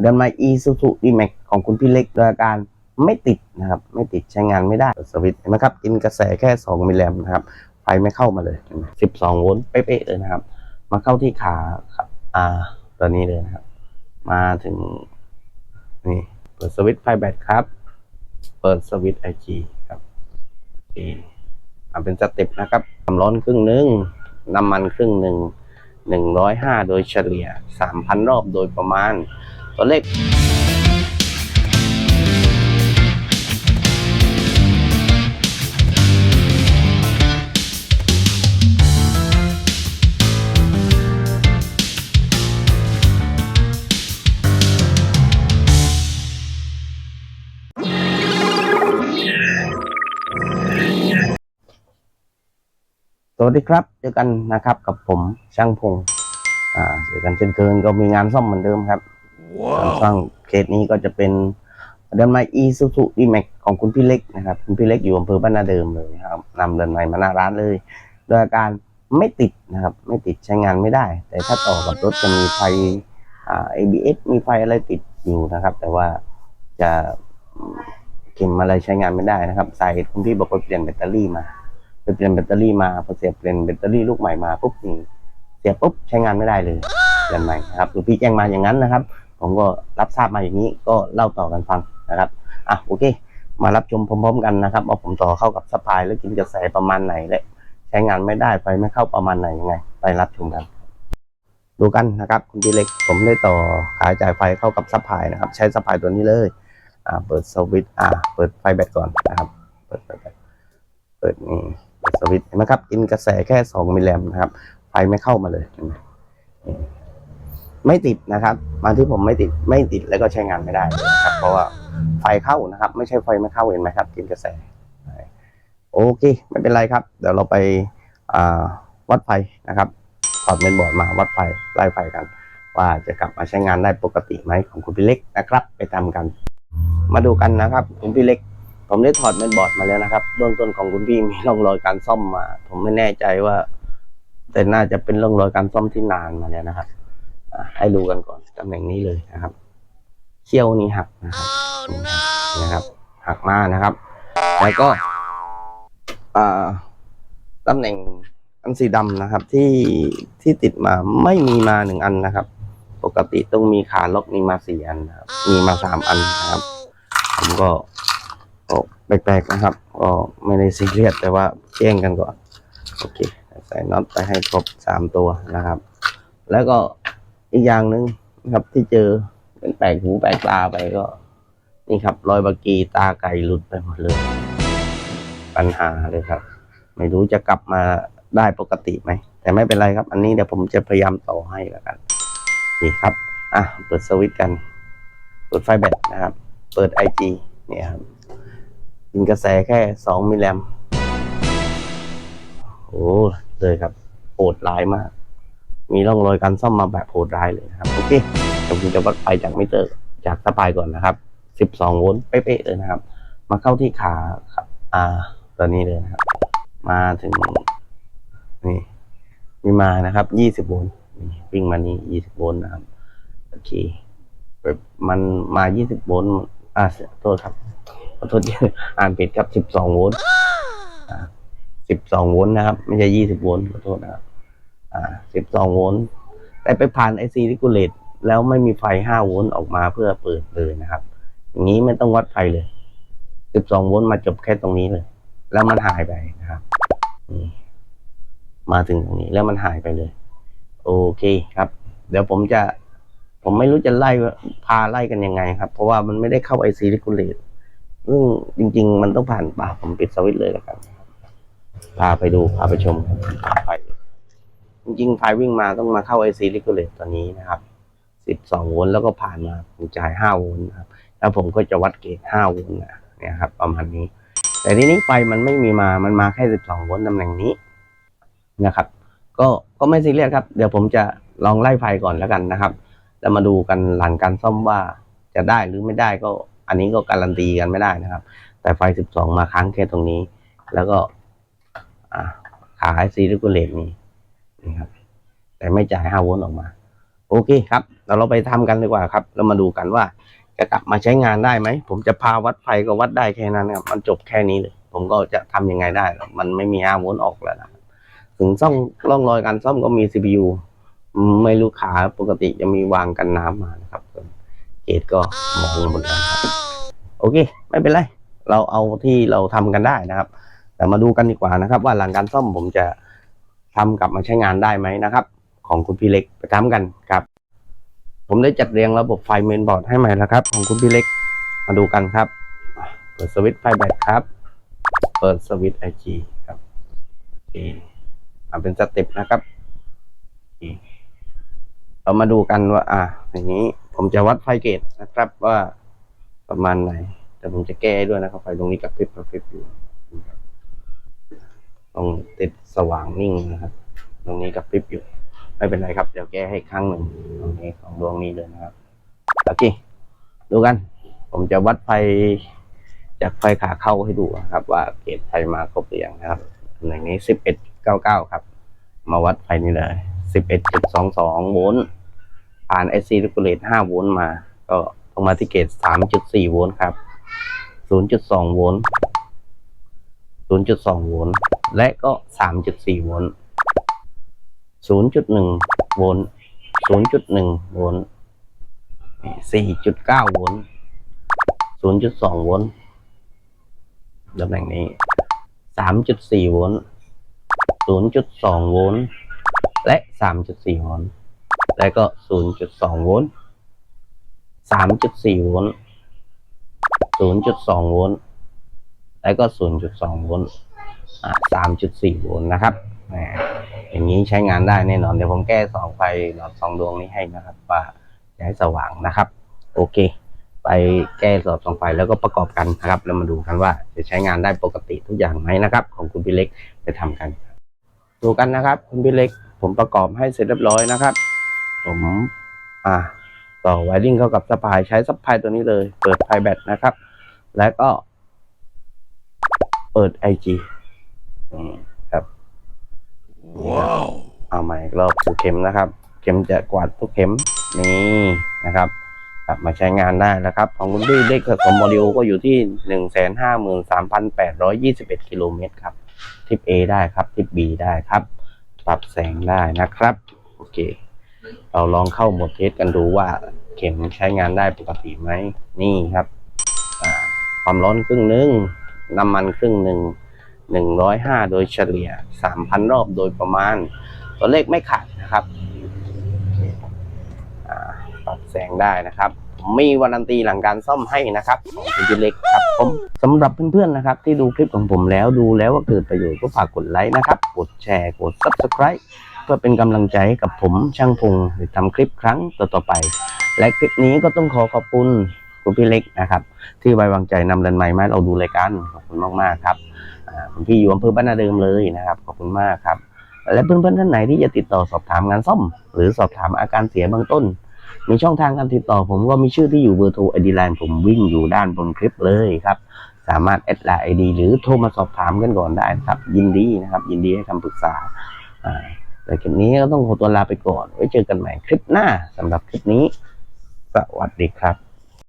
เดินมา e s u z u d m a x ของคุณพี่เล็กโดยอาการไม่ติดนะครับ ไม่ติดใช้งานไม่ได้สวิตช์เห็นไหมครับ กินกระแสแค่ 2 มิลลิแอมป์นะครับ ไฟไม่เข้ามาเลย 12 โวลต์เป๊ะๆเลยนะครับ มาเข้าที่ขาครับอ่าตัวนี้เลยนะครับ มาถึง นี่เปิดสวิตช์ไฟแบตครับ เปิดสวิตช์ IG ครับอเคอ่าเป็นสเต็ปนะครับความร้อนครึ่งหนึ่งน้ำมันครึ่งหนึ่งหนึ่งร้อยห้าโดยเฉลี่ยสามพันรอบโดยประมาณ ตัวเลขสวัสดีครับเจอกันนะครับกับผมช่างพงอ่าเจอกันเช่นเคยก็มีงานซ่อมเหมือนเดิมครับ งานซ่อมเคสนี้ก็จะเป็นเดินไม้ e s u z u d m a x ของคุณพี่เล็กนะครับ คุณพี่เล็กอยู่อำเภอบ้านนาเดิมเลยครับนำเดินไม้มาหน้าร้านเลย โดยอาการไม่ติดนะครับ ไม่ติดใช้งานไม่ได้ แต่ถ้าต่อกับรถจะมีไฟอ่า ABS มีไฟอะไรติดอยู่นะครับ แต่ว่าจะเข็มอะไรใช้งานไม่ได้นะครับ ใสายคุณพี่บอกว่าเปลี่ยนแบตเตอรี่มาไปเปลี่ยนแบตเตอรี่มาพอเสียบเปลี่ยนแบตเตอรี่ลูกใหม่มาปุ๊บนี่เสียบปุ๊บใช้งานไม่ได้เลยเปลี่ยนใหม่นะครับคือพี่แจ้งมาอย่างนั้นนะครับ ผมก็รับทราบมาอย่างนี้ก็เล่าต่อกันฟังนะครับอะโอเค มารับชมพร้อมๆกันนะครับว่าผมต่อเข้ากับสปายแล้วกินกระแสประมาณไหนและใช้งานไม่ได้ไฟไม่เข้าประมาณไหนยังไง ไปรับชมกัน ดูกันนะครับคุณพี่เล็กผมได้ต่อขายจ่ายไฟเข้ากับซัพพลายนะครับ ใช้ซัพพลายตัวนี้เลยอ่าเปิดสวิตช์อ่าเปิดไฟแบตก่อนนะครับ เปิดไฟแบตเปิดนี่เปิดสวิตช์เห็นไหมครับกินกระแสแค่ 2 มิลลิแอมนะครับไฟไม่เข้ามาเลยเห็นไหมนี่ ไม่ติดนะครับมาที่ผมไม่ติดไม่ติดแล้วก็ใช้งานไม่ได้เลยนะครับ เพราะว่าไฟเข้านะครับ ไม่ใช่ไฟไม่เข้าเห็นไหมครับกินกระแสโอเค ไม่เป็นไรครับ เดี๋ยวเราไปาวัดไฟนะครับถอดเมนบอร์ดมาวัดไฟไล่ไฟกัน ว่าจะกลับมาใช้งานได้ปกติไหมของคุณพี่เล็กนะครับ ไปทำกัน มาดูกันนะครับคุณพี่เล็ก ผมได้ถอดเมนบอร์ดมาแล้วนะครับเบื้องต้นของคุณพี่มีร่องรอยการซ่อมมา ผมไม่แน่ใจว่า แต่น่าจะเป็นร่องรอยการซ่อมที่นานมาแล้วนะครับ ให้ดูกันก่อนตำแหน่งนี้เลยนะครับเขี้ยวนี้หักนะครับนี่นะครับ หักมานะครับ แล้วก็อ่าตำแหน่งอันสีดำนะครับ ที่ที่ติดมาไม่มีมาหนึ่งอันนะครับ ปกติต้องมีขาล็อกมีมาสี่อันนะครับ มีมาสามอันนะครับ ผมก็ก็แปลกๆนะครับ ก็ไม่ได้ซีเรียสแต่ว่าแจ้งกันก่อน โอเค ใส่น็อตไปให้ครบสามตัวนะครับ แล้วก็ อีกอย่างหนึ่งนะครับที่เจอเป็นแปลกหูแปลกตาไปก็ นี่ครับ รอยบากีตาไก่หลุดไปหมดเลย ปัญหาเลยครับ ไม่รู้จะกลับมาได้ปกติไหม แต่ไม่เป็นไรครับ อันนี้เดี๋ยวผมจะพยายามต่อให้แล้วกัน นี่ครับ อะ เปิดสวิตช์กัน เปิดไฟแบตนะครับ เปิด IG เนี่ยครับกินกระแสแค่สองมิลลิแอมโอ้เลยครับโหดร้ายมาก มีร่องรอยการซ่อมมาแบบโหดร้ายเลยนะครับโอเคเดี๋ยวผมจะวัดไฟจากมิเตอร์จากสปายก่อนนะครับสิบสองโวลต์เป๊ะๆเลยนะครับ มาเข้าที่ขาครับอ่าตัวนี้เลยนะครับ มาถึงนี่มีมานะครับยี่สิบโวลต์นี่วิ่งมานี่ยี่สิบโวลต์นะครับโอเคแบบมันมา 20 โวลต์อ่าโทษครับขอโทษที่อ่านผิดครับ 12 โวลต์อ่า12 โวลต์นะครับ ไม่ใช่ 20 โวลต์ขอโทษนะครับ อ่า12โวลต์แต่ไปผ่าน IC regulate แล้วไม่มีไฟ5โวลต์ออกมาเพื่อเปิดเลยนะครับ อย่างนี้ไม่ต้องวัดไฟเลย12โวลต์มาจบแค่ตรงนี้เลย แล้วมันหายไปนะครับนี่มาถึงตรงนี้แล้วมันหายไปเลย โอเคครับ เดี๋ยวผมจะ ผมไม่รู้จะไล่พาไล่กันยังไงครับ เพราะว่ามันไม่ได้เข้าไอซีริคูเลตซึ่งจริง ๆ มันต้องผ่านป่าผมปิดสวิตช์เลยแล้วกันพาไปดูพาไปชมพาไป จริงๆไฟวิ่งมาต้องมาเข้าไอซีริคูเลตตัวนี้นะครับ 12 โวลต์แล้วก็ผ่านมาผมจ่าย 5 โวลต์นะครับ แล้วผมก็จะวัดเกจ5โวลต์นะเนี่ยครับประมาณนี้ แต่ทีนี้ไฟมันไม่มีมา มันมาแค่ 12 โวลต์ตำแหน่งนี้นะครับ ก็ก็ไม่ซีเรียสครับ เดี๋ยวผมจะลองไล่ไฟก่อนแล้วกันนะครับแล้วมาดูกันหลังการซ่อมว่าจะได้หรือไม่ได้ก็อันนี้ก็การันตีกันไม่ได้นะครับ แต่ไฟ 12 มาค้างแค่ตรงนี้ แล้วก็อ่าขาไอซีลิกูเลตนี่ นี่ครับ แต่ไม่จ่าย5โวลต์ออกมา โอเคครับเราเราไปทำกันดีกว่าครับเรามาดูกันว่าจะกลับมาใช้งานได้ไหม ผมจะพาวัดไฟก็วัดได้แค่นั้นครับ มันจบแค่นี้เลย ผมก็จะทำยังไงได้ มันไม่มีห้าโวลต์ออกแล้วนะถึงซ่อมร่องรอยการซ่อมก็มี CPU อืมไม่รู้ขาปกติจะมีวางกันน้ำมานะครับ เกตก็มองหมดแล้วโอเค ไม่เป็นไร เราเอาที่เราทำกันได้นะครับ แต่มาดูกันดีกว่านะครับ ว่าหลังการซ่อมผมจะ ทำกลับมาใช้งานได้ไหมนะครับ ของคุณพี่เล็กไปทำกันครับ ผมได้จัดเรียงระบบไฟเมนบอร์ดให้ใหม่แล้วครับ ของคุณพี่เล็กมาดูกันครับ เปิดสวิตช์ไฟแบตครับ เปิดสวิตช์ไอจีครับโอเคอ่าเป็นสเต็ปนะครับเรามาดูกันว่า อ่าอย่างนี้ผมจะวัดไฟเกตนะครับว่าประมาณไหน แต่ผมจะแก้ด้วยนะครับ ไฟตรงนี้กับพริบกับพริบอยู่ ต้องติดสว่างนิ่งนะครับ ตรงนี้กับพริบอยู่ ไม่เป็นไรครับ เดี๋ยวแก้ให้ครั้งหนึ่งตรงนี้ของดวงนี้เลยนะครับโอเคดูกัน ผมจะวัดไฟจากไฟขาเข้าให้ดูนะครับ ว่าเกจไฟมาครบหรือยังนะครับตำแหน่งนี้สิบเอ็ดเก้าเก้าครับ มาวัดไฟนี่เลยสิบเอ็ดจุดสองสองโวลต์ผ่านไอซีริกูเลตห้าโวลต์มา ก็ลงมาที่เกจสามจุดสี่โวลต์ครับศูนย์จุดสองโวลต์ศูนย์จุดสองโวลต์ และก็ 3.4 โวลต์ 0.1 โวลต์ 0.1 โวลต์ 4.9 โวลต์ 0.2 โวลต์ตำแหน่งนี้ 3.4 โวลต์ 0.2 โวลต์ และ 3.4 โวลต์ และก็ 0.2 โวลต์ 3.4 โวลต์ 0.2 โวลต์ และก็ 0.2 โวลต์ สามจุดสี่โวลต์นะครับแหมอย่างนี้ใช้งานได้แน่นอน เดี๋ยวผมแก้สองไฟหลอดสองดวงนี้ให้นะครับ ว่าจะให้สว่างนะครับ โอเค ไปแก้สอดสองไฟแล้วก็ประกอบกันนะครับ แล้วมาดูกันว่าจะใช้งานได้ปกติทุกอย่างไหมนะครับ ของคุณพี่เล็กไปทำกัน ดูกันนะครับ คุณพี่เล็ก ผมประกอบให้เสร็จเรียบร้อยนะครับ ผมอ่าต่อไวริ่งเข้ากับสปายใช้สปายตัวนี้เลย เปิดไฟแบตนะครับ แล้วก็ เปิด IG อืม ครับ Wow. เอาใหม่อีกรอบดูเข็มนะครับ เข็มจะกวาดทุกเข็มนี่นะครับกลับมาใช้งานได้แล้วครับ ของคุณพี่เลขสมโมดิโอก็อยู่ที่หนึ่งแสนห้าหมื่นสามพันแปดร้อยยี่สิบเอ็ดกิโลเมตรครับ ทิป A ได้ครับ ทิป B ได้ครับ ปรับแสงได้นะครับ โอเค เราลองเข้าโหมดเทสกันดูว่าเข็มใช้งานได้ปกติไหม นี่ครับอ่าความร้อนครึ่งหนึ่งน้ำมันครึ่งหนึ่ง หนึ่งร้อยห้าโดยเฉลี่ยสามพันรอบโดยประมาณ ตัวเลขไม่ขาดนะครับปรับแสงได้นะครับมีวารันตีหลังการซ่อมให้นะครับของคุณพี่เล็กครับผมสำหรับเพื่อนๆนะครับ ที่ดูคลิปของผมแล้วดูแล้วว่าเกิดประโยชน์ก็ฝากกดไลค์นะครับ กดแชร์กด subscribe เพื่อเป็นกำลังใจให้กับผมช่างพงหรือทำคลิปครั้งต่อๆไป และคลิปนี้ก็ต้องขอขอบคุณคุณพี่เล็กนะครับ ที่ไว้วางใจนำเดินไม้มาเราดูรายการขอบคุณมากๆครับ คุณพี่อยู่อำเภอบ้านนาเดิมเลยนะครับ ขอบคุณมากครับ และเพื่อนๆท่านไหนที่จะติดต่อสอบถามงานซ่อม หรือสอบถามอาการเสียเบื้องต้น มีช่องทางการติดต่อผมก็มีชื่อที่อยู่เบอร์โทรไอดีไลน์ผมวิ่งอยู่ด้านบนคลิปเลยครับ สามารถแอดไลน์ไอดีหรือโทรมาสอบถามกันก่อนได้ครับ ยินดีนะครับ ยินดีให้คำปรึกษาอ่าแต่คลิปนี้ก็ต้องขอตัวลาไปก่อน ไว้เจอกันใหม่คลิปหน้าสำหรับคลิปนี้ สวัสดีครับ